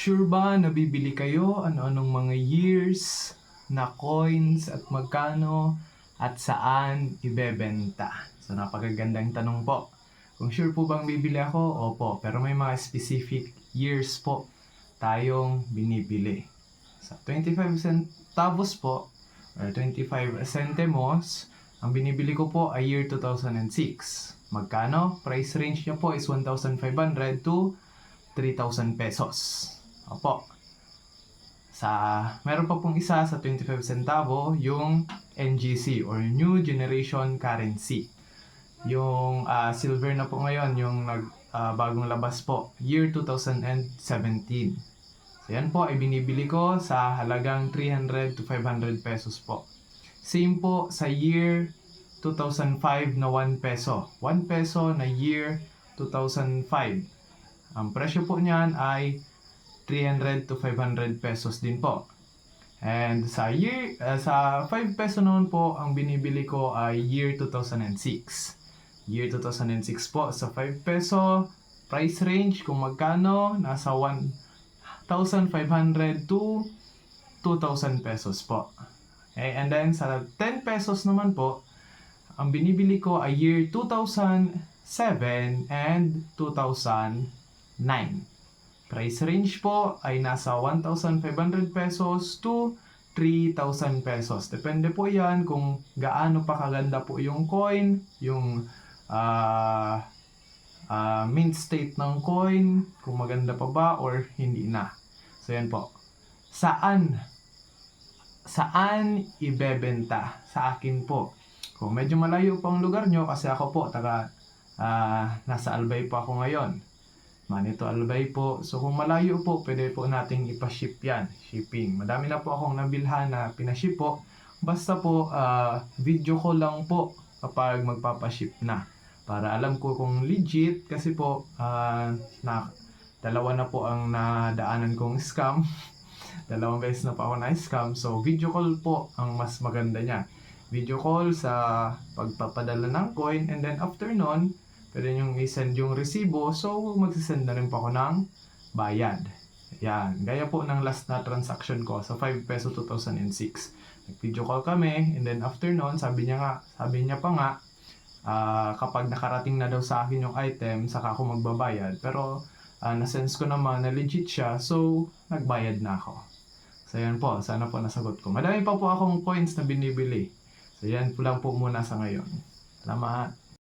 Sure ba nabibili kayo ano-anong mga years na coins at magkano at saan ibebenta? So napakagandang tanong po. Kung sure po bang bibili ako? Opo, pero may mga specific years po tayong binibili. Sa 25 centavos po, or 25 centimos, ang binibili ko po ay year 2006. Magkano? Price range niya po is 1,500 to 3,000 pesos. Opo. Sa, meron pa pong isa sa 25 centavo, yung NGC or New Generation Currency. Yung ah, silver na po ngayon, yung nag, ah, bagong labas po, year 2017. So yan po ay binibili ko sa halagang 300 to 500 pesos po. Same po sa year 2005 na 1 peso. 1 peso na year 2005. Ang presyo po niyan ay 300 to 500 pesos din po. And sa year uh, sa 5 peso noon po ang binibili ko ay year 2006. Year 2006 po sa 5 peso price range kung magkano nasa 1,500 to 2,000 pesos po. Okay, and then sa 10 pesos naman po ang binibili ko ay year 2007 and 2009. Price range po ay nasa 1,500 pesos to 3,000 pesos. Depende po yan kung gaano pa kaganda po yung coin, yung ah ah, mint state ng coin, kung maganda pa ba or hindi na. So yan po. Saan? Saan ibebenta? Sa akin po. Kung medyo malayo po ang lugar nyo, kasi ako po, taga, ah, nasa Albay po ako ngayon. Manito Albay po. So kung malayo po, pwede po nating ipaship yan. Shipping. Madami na po akong nabilhan na pinaship po. Basta po, ah, video call lang po kapag magpapaship na. Para alam ko kung legit kasi po, ah, na, dalawa na po ang nadaanan kong scam. Dalawang beses na po ako na-scam. So video call po ang mas maganda niya. Video call sa pagpapadala ng coin and then after nun, pwede nyo i-send yung resibo. So, magsisend na rin po ako ng bayad. Yan. Gaya po ng last na transaction ko sa 5 peso 2006. Nag-video call kami and then after nun, sabi niya nga, sabi niya pa nga, ah, kapag nakarating na daw sa akin yung item, saka ako magbabayad. Pero, ah, na-sense ko naman na legit siya, so, nagbayad na ako. So, yan po. Sana po nasagot ko. Madami pa po akong coins na binibili. So, yan po lang po muna sa ngayon. Salamat.